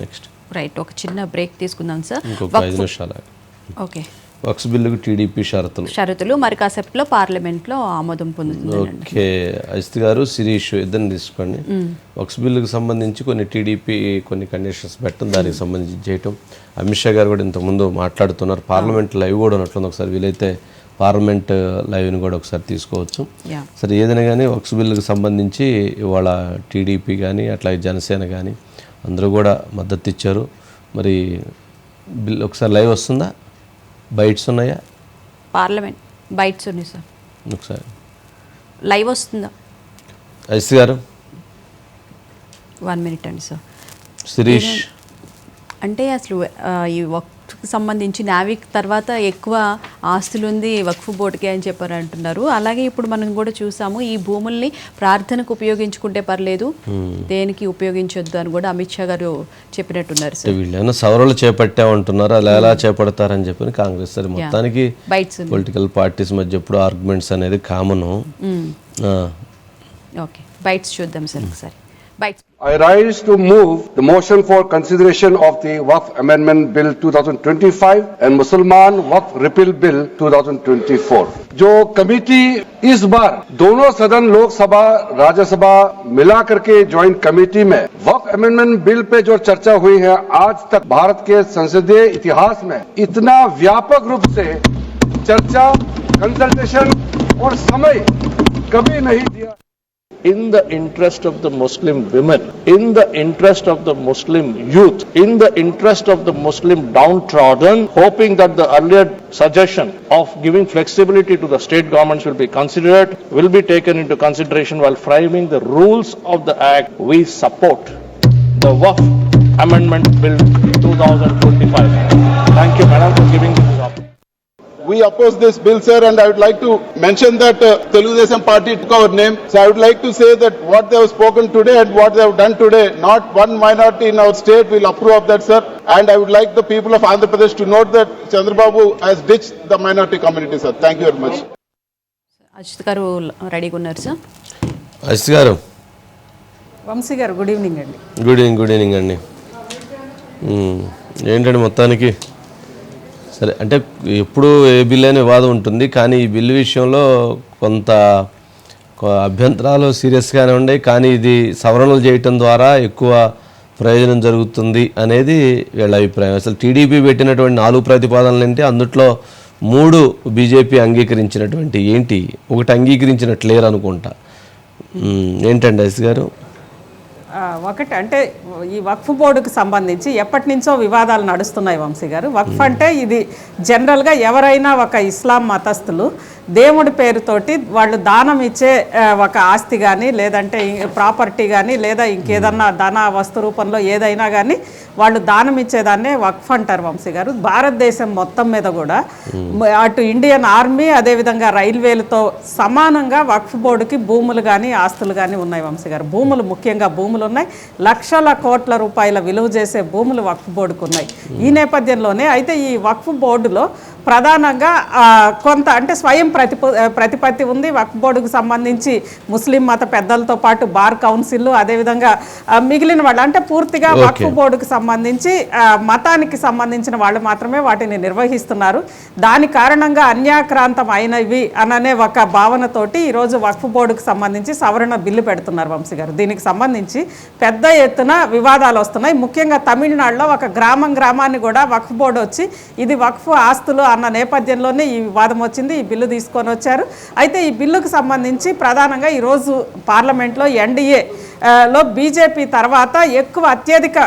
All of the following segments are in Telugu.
నెక్స్ట్ రైట్ ఒక చిన్న బ్రేక్ తీసుకుందాం సార్ ఇంకొక ఐదు నిమిషాలు ఓకే వక్స్ బిల్లుకు టీడీపీ షరతులు. షరతులు మరి కాసేపట్లో పార్లమెంట్లో ఆమోదం పొందుతుందండి. ఓకే. అజిత్ గారు శిరీష్ ఇద్దరిని తీసుకోండి. వక్స్ బిల్లుకు సంబంధించి కొన్ని టీడీపీ కొన్ని కండిషన్స్ పెట్టడం దానికి సంబంధించి చేయటం. అమిత్ షా గారు కూడా ఇంతకుముందు మాట్లాడుతున్నారు. పార్లమెంట్ లైవ్ కూడా ఉన్నట్లుంది. ఒకసారి వీలైతే పార్లమెంట్ లైవ్ని కూడా ఒకసారి తీసుకోవచ్చు. సరే ఏదైనా కానీ వక్స్ బిల్లుకు సంబంధించి ఇవాళ టీడీపీ కానీ అట్లాగే జనసేన కానీ అందరూ కూడా మద్దతు ఇచ్చారు మరి బిల్ ఒకసారి లైవ్ వస్తుందా? బైట్స్ ఉన్నాయా? పార్లమెంట్. బైట్స్ ఉన్నాయి సార్. ఒకసారి. లైవ్ వస్తుందా? ఐసి గారు? వన్ మినిట్ అండి సార్. శిరీష్. అంటే అసలు ఈ సంబంధించి నావిక్ తర్వాత ఎక్కువ ఆస్తులు ఉంది వక్ఫ్ బోర్డుకి అని చెప్పారు అంటున్నారు అలాగే ఇప్పుడు మనం కూడా చూసాము ఈ భూముల్ని ప్రార్థనకు ఉపయోగించుకుంటే పర్లేదు దేనికి ఉపయోగించొద్దు అని కూడా అమిత్ షా గారు చెప్పినట్టున్నారు సార్. వీళ్ళైనా సవరలు చేపట్టామంటున్నారు? అలా ఎలా చేపడతారని చెప్పి కాంగ్రెస్ సరే మొత్తానికి బైట్స్ పొలిటికల్ పార్టీస్ మధ్య ఎప్పుడు ఆర్గ్యుమెంట్స్ అనేది కామను. ఓకే బైట్స్ చూద్దాం సార్ ఒకసారి. Bites. I rise to move the motion for consideration of the Waqf Amendment Bill 2025 and Musliman Waqf Repeal Bill 2024. जो कमेटी इस बार दोनों सदन लोकसभा राज्यसभा मिला करके ज्वाइंट कमेटी में वक्फ अमेंडमेंट बिल पे जो चर्चा हुई है, आज तक भारत के संसदीय इतिहास में इतना व्यापक रूप से चर्चा कंसल्टेशन और समय कभी नहीं दिया in the interest of the Muslim women, in the interest of the Muslim youth, in the interest of the Muslim downtrodden, hoping that the earlier suggestion of giving flexibility to the state governments will be considered, will be taken into consideration while framing the rules of the Act. We support the WAF Amendment Bill 2025. Thank you, Madam, for giving this opportunity. We oppose this bill, sir, and I would like to mention that uh, Telugu Desam party took our name. So I would like to say that what they have spoken today and what they have done today, not one minority in our state will approve of that, sir. And I would like the people of Andhra Pradesh to note that Chandrababu has ditched the minority community, sir. Thank you very much. Ajit గారు రెడీగా ఉన్నారు సార్ అజిత్ గారు వంశీ గారు గుడ్ ఈవినింగ్ అండి గుడ్ ఈవినింగ్ గుడ్ ఈవినింగ్ అండి. ఏంటండి మొత్తానికి సరే అంటే ఎప్పుడు ఏ బిల్ అనే వాదం ఉంటుంది కానీ ఈ బిల్లు విషయంలో కొంత అభ్యంతరాలు సీరియస్గానే ఉన్నాయి కానీ ఇది సవరణలు చేయటం ద్వారా ఎక్కువ ప్రయోజనం జరుగుతుంది అనేది వీళ్ళ అభిప్రాయం. అసలు టీడీపీ పెట్టినటువంటి నాలుగు ప్రతిపాదనలు అంటే అందుట్లో మూడు బీజేపీ అంగీకరించినటువంటి ఏంటి? ఒకటి అంగీకరించినట్లేరు లేరు అనుకుంటా. ఏంటండి ఎస్ గారు? ఒకటి అంటే ఈ వక్ఫ్ బోర్డుకు సంబంధించి ఎప్పటి నుంచో వివాదాలు నడుస్తున్నాయి వంశీ గారు. వక్ఫ్ అంటే ఇది జనరల్గా ఎవరైనా ఒక ఇస్లాం మతస్థులు దేవుడి పేరుతోటి వాళ్ళు దానం ఇచ్చే ఒక ఆస్తి కానీ లేదంటే ప్రాపర్టీ కానీ లేదా ఇంకేదన్నా ధన వస్తు రూపంలో ఏదైనా కానీ వాళ్ళు దానం ఇచ్చేదాన్నే వక్ఫ్ అంటారు వంశీ గారు. భారతదేశం మొత్తం మీద కూడా అటు ఇండియన్ ఆర్మీ అదేవిధంగా రైల్వేలతో సమానంగా వక్ఫ్ బోర్డుకి భూములు కానీ ఆస్తులు కానీ ఉన్నాయి వంశీ గారు. భూములు ముఖ్యంగా భూములు ఉన్నాయి. లక్షల కోట్ల రూపాయల విలువ చేసే భూములు వక్ఫ్ బోర్డుకు ఉన్నాయి. ఈ నేపథ్యంలోనే అయితే ఈ వక్ఫ్ బోర్డులో ప్రధానంగా కొంత అంటే స్వయం ప్రతిప ప్రతిపత్తి ఉంది. వక్ఫ్ బోర్డుకు సంబంధించి ముస్లిం మత పెద్దలతో పాటు బార్ కౌన్సిల్ అదేవిధంగా మిగిలిన వాళ్ళు అంటే పూర్తిగా వక్ఫ్ బోర్డుకు సంబంధించి మతానికి సంబంధించిన వాళ్ళు మాత్రమే వాటిని నిర్వహిస్తున్నారు. దాని కారణంగా అన్యాక్రాంతం అయినవి అననే ఒక భావనతోటి ఈరోజు వక్ఫ్ బోర్డుకు సంబంధించి సవరణ బిల్లు పెడుతున్నారు వంశీ గారు దీనికి సంబంధించి పెద్ద ఎత్తున వివాదాలు వస్తున్నాయి. ముఖ్యంగా తమిళనాడులో ఒక గ్రామం గ్రామాన్ని కూడా వక్ఫ్ బోర్డు వచ్చి ఇది వక్ఫ్ ఆస్తులు అన్న నేపథ్యంలోనే ఈ వివాదం వచ్చింది ఈ బిల్లు తీసుకొని వచ్చారు. అయితే ఈ బిల్లుకు సంబంధించి ప్రధానంగా ఈరోజు పార్లమెంట్లో ఎన్డీఏ లో బీజేపీ తర్వాత ఎక్కువ అత్యధిక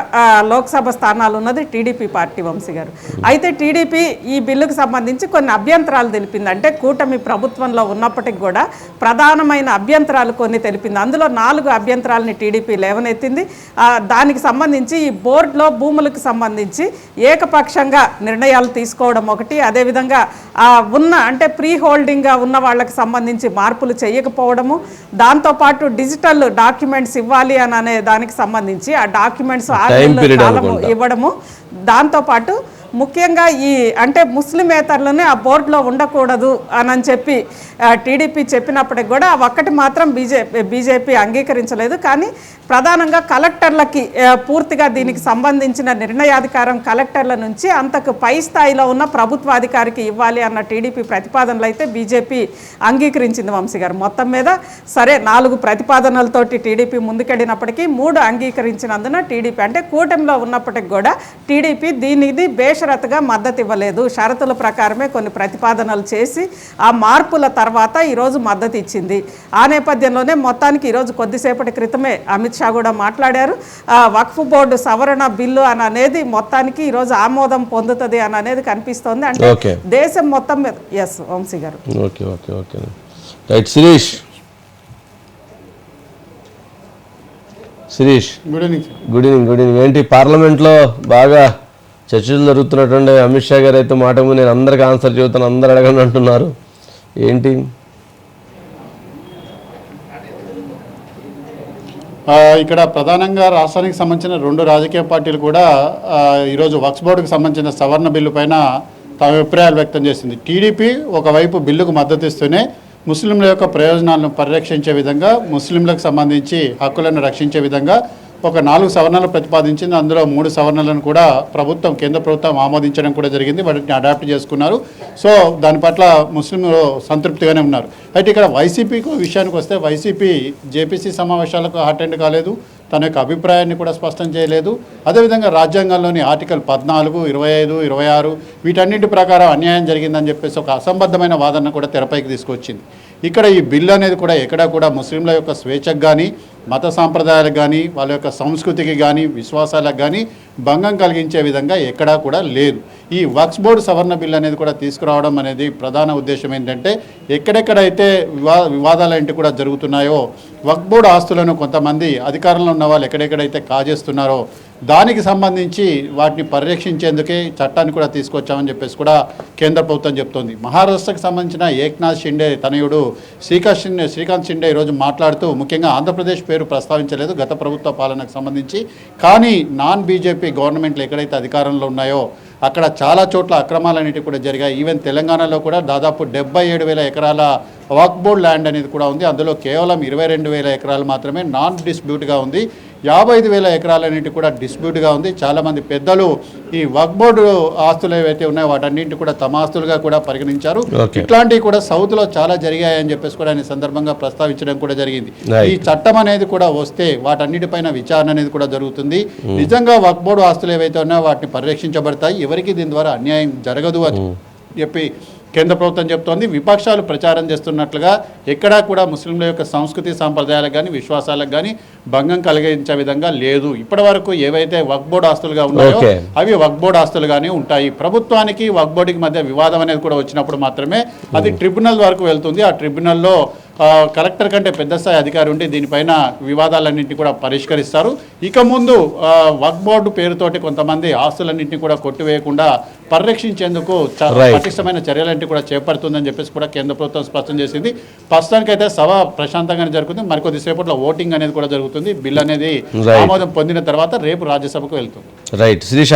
లోక్సభ స్థానాలు ఉన్నది టీడీపీ పార్టీ వంశీ గారు. అయితే టీడీపీ ఈ బిల్లుకు సంబంధించి కొన్ని అభ్యంతరాలు తెలిపింది అంటే కూటమి ప్రభుత్వంలో ఉన్నప్పటికి కూడా ప్రధానమైన అభ్యంతరాలు కొన్ని తెలిపింది. అందులో నాలుగు అభ్యంతరాలని టీడీపీ లేవనెత్తింది. దానికి సంబంధించి ఈ బోర్డులో భూములకు సంబంధించి ఏకపక్షంగా నిర్ణయాలు తీసుకోవడం ఒకటి. అదేవిధంగా ఉన్న అంటే ప్రీ హోల్డింగ్గా ఉన్న వాళ్ళకి సంబంధించి మార్పులు చేయకపోవడము. దాంతోపాటు డిజిటల్ డాక్యుమెంట్స్ ఇవ్వాలి అని అనే దానికి సంబంధించి ఆ డాక్యుమెంట్స్. ఇవ్వడము దాంతోపాటు ముఖ్యంగా ఈ అంటే ముస్లిమేతరులని ఆ బోర్డులో ఉండకూడదు అని అని చెప్పి టీడీపీ చెప్పినప్పటికి కూడా ఒక్కటి మాత్రం బీజేపీ బీజేపీ అంగీకరించలేదు. కానీ ప్రధానంగా కలెక్టర్లకి పూర్తిగా దీనికి సంబంధించిన నిర్ణయాధికారం కలెక్టర్ల నుంచి అంతకు పై స్థాయిలో ఉన్న ప్రభుత్వాధికారికి ఇవ్వాలి అన్న టీడీపీ ప్రతిపాదనలు అయితే బీజేపీ అంగీకరించింది వంశీ గారు. మొత్తం మీద సరే నాలుగు ప్రతిపాదనలతోటి టీడీపీ ముందుకెళ్ళినప్పటికీ మూడు అంగీకరించినందున టీడీపీ అంటే కూటమిలో ఉన్నప్పటికి కూడా టీడీపీ దీనికి బేషరతుగా మద్దతు ఇవ్వలేదు షరతుల ప్రకారమే కొన్ని ప్రతిపాదనలు చేసి ఆ మార్పుల తర్వాత ఈరోజు మద్దతు ఇచ్చింది ఆ నేపథ్యంలోనే మొత్తానికి ఈరోజు కొద్దిసేపటి క్రితమే అమిత్ షా కూడా మాట్లాడారు. ఆ, వక్ఫ్ బోర్డు సవరణ బిల్లు అని అనేది మొత్తానికి ఈరోజు ఆమోదం పొందుతుంది అని అనేది కనిపిస్తోంది. అంటే. దేశం మొత్తం మీద ఎస్ వంశీ గారు. Okay okay okay. Right Sirish. Sirish. Good evening good evening good evening ఏంటి పార్లమెంట్లో బాగా చర్చలు జరుగుతున్నటువంటి అమిత్ షా గారు అయితే మాట నేను అందరికి ఆన్సర్ చెబుతాను అందరు అడగండి అంటున్నారు. ఏంటి? ఇక్కడ ప్రధానంగా రాష్ట్రానికి సంబంధించిన రెండు రాజకీయ పార్టీలు కూడా ఈరోజు వక్స్ బోర్డుకు సంబంధించిన సవరణ బిల్లు పైన తమ అభిప్రాయాలు వ్యక్తం చేసింది. టీడీపీ ఒకవైపు బిల్లుకు మద్దతు ఇస్తూనే ముస్లింల యొక్క ప్రయోజనాలను పరిరక్షించే విధంగా ముస్లింలకు సంబంధించి హక్కులను రక్షించే విధంగా ఒక నాలుగు సవరణలు ప్రతిపాదించింది. అందులో మూడు సవరణలను కూడా ప్రభుత్వం కేంద్ర ప్రభుత్వం ఆమోదించడం కూడా జరిగింది. వాటిని అడాప్ట్ చేసుకున్నారు. సో దాని పట్ల ముస్లింలు సంతృప్తిగానే ఉన్నారు. అయితే ఇక్కడ వైసీపీకి విషయానికి వస్తే వైసీపీ జేపీసీ సమావేశాలకు అటెండ్ కాలేదు. తన యొక్క అభిప్రాయాన్ని కూడా స్పష్టం చేయలేదు. అదేవిధంగా రాజ్యాంగంలోని ఆర్టికల్ పద్నాలుగు ఇరవై ఐదు ఇరవై ఆరు వీటన్నింటి ప్రకారం అన్యాయం జరిగిందని చెప్పేసి ఒక అసంబద్ధమైన వాదన కూడా తెరపైకి తీసుకొచ్చింది. ఇక్కడ ఈ బిల్లు అనేది కూడా ఎక్కడా కూడా ముస్లింల యొక్క స్వేచ్ఛకు కానీ మత సాంప్రదాయాలకు కానీ వాళ్ళ యొక్క సంస్కృతికి కానీ విశ్వాసాలకు కానీ భంగం కలిగించే విధంగా ఎక్కడా కూడా లేదు. ఈ వక్స్ బోర్డు సవరణ బిల్ అనేది కూడా తీసుకురావడం అనేది ప్రధాన ఉద్దేశం ఏంటంటే ఎక్కడెక్కడైతే వివా వివాదాలు కూడా జరుగుతున్నాయో వక్ఫ్ బోర్డు ఆస్తులను కొంతమంది అధికారంలో ఉన్న వాళ్ళు ఎక్కడెక్కడైతే కాజేస్తున్నారో దానికి సంబంధించి వాటిని పరిరక్షించేందుకే చట్టాన్ని కూడా తీసుకొచ్చామని చెప్పేసి కూడా కేంద్ర ప్రభుత్వం చెప్తోంది. మహారాష్ట్రకు సంబంధించిన ఏక్నాథ్ షిండే తనయుడు శ్రీకాంత్ షిండే శ్రీకాంత్ షిండే ఈరోజు మాట్లాడుతూ ముఖ్యంగా ఆంధ్రప్రదేశ్ పేరు ప్రస్తావించలేదు. గత ప్రభుత్వ పాలనకు సంబంధించి. కానీ నాన్ బీజేపీ గవర్నమెంట్లు ఎక్కడైతే అధికారంలో ఉన్నాయో అక్కడ చాలా చోట్ల అక్రమాలన్నిటి కూడా జరిగాయి. ఈవెన్ తెలంగాణలో కూడా దాదాపు డెబ్బై ఏడు వేల ఎకరాల వాక్బోర్డ్ ల్యాండ్ అనేది కూడా ఉంది. అందులో కేవలం ఇరవై రెండు వేల ఎకరాలు మాత్రమే నాన్ డిస్ప్యూట్గా ఉంది. యాభై ఐదు వేల ఎకరాలన్నిటి కూడా డిస్ప్యూట్గా ఉంది. చాలామంది పెద్దలు ఈ వక్ బోర్డు ఆస్తులు ఏవైతే ఉన్నాయో వాటన్నింటి కూడా తమ ఆస్తులుగా కూడా పరిగణించారు. ఇట్లాంటివి కూడా సౌత్లో చాలా జరిగాయని చెప్పేసి కూడా ఆయన సందర్భంగా ప్రస్తావించడం కూడా జరిగింది. ఈ చట్టం అనేది కూడా వస్తే వాటన్నిటిపైన విచారణ అనేది కూడా జరుగుతుంది. నిజంగా వక్ బోర్డు ఆస్తులు ఏవైతే ఉన్నాయో వాటిని పరిరక్షించబడతాయి. ఎవరికి దీని ద్వారా అన్యాయం జరగదు అని చెప్పి కేంద్ర ప్రభుత్వం చెప్తోంది విపక్షాలు ప్రచారం చేస్తున్నట్లుగా ఎక్కడా కూడా ముస్లింల యొక్క సంస్కృతి సాంప్రదాయాలకు కానీ విశ్వాసాలకు కానీ భంగం కలిగించే విధంగా లేదు. ఇప్పటి వరకు ఏవైతే వక్ బోర్డు ఆస్తులుగా ఉన్నాయో. అవి వక్ బోర్డు ఆస్తులుగానే ఉంటాయి. ప్రభుత్వానికి వక్ బోర్డుకి మధ్య వివాదం అనేది కూడా వచ్చినప్పుడు మాత్రమే అది ట్రిబ్యునల్ వరకు వెళ్తుంది. ఆ ట్రిబ్యునల్లో కలెక్టర్ కంటే పెద్ద స్థాయి అధికారి ఉండి దీనిపైన వివాదాలన్నింటినీ కూడా పరిష్కరిస్తారు. ఇక ముందు వక్ బోర్డు పేరుతోటి కొంతమంది ఆస్తులన్నింటినీ కూడా కొట్టివేయకుండా పరిరక్షించేందుకు. పటిష్టమైన చర్యలంటివి కూడా చేపడుతుందని చెప్పేసి కూడా కేంద్ర ప్రభుత్వం స్పష్టం చేసింది. ప్రస్తుతానికైతే సభ ప్రశాంతంగానే జరుగుతుంది. మరికొద్ది సేపట్లో ఓటింగ్ అనేది కూడా జరుగుతుంది. బిల్ అనేది. ఆమోదం పొందిన తర్వాత రేపు రాజ్యసభకు వెళ్తుంది. రైట్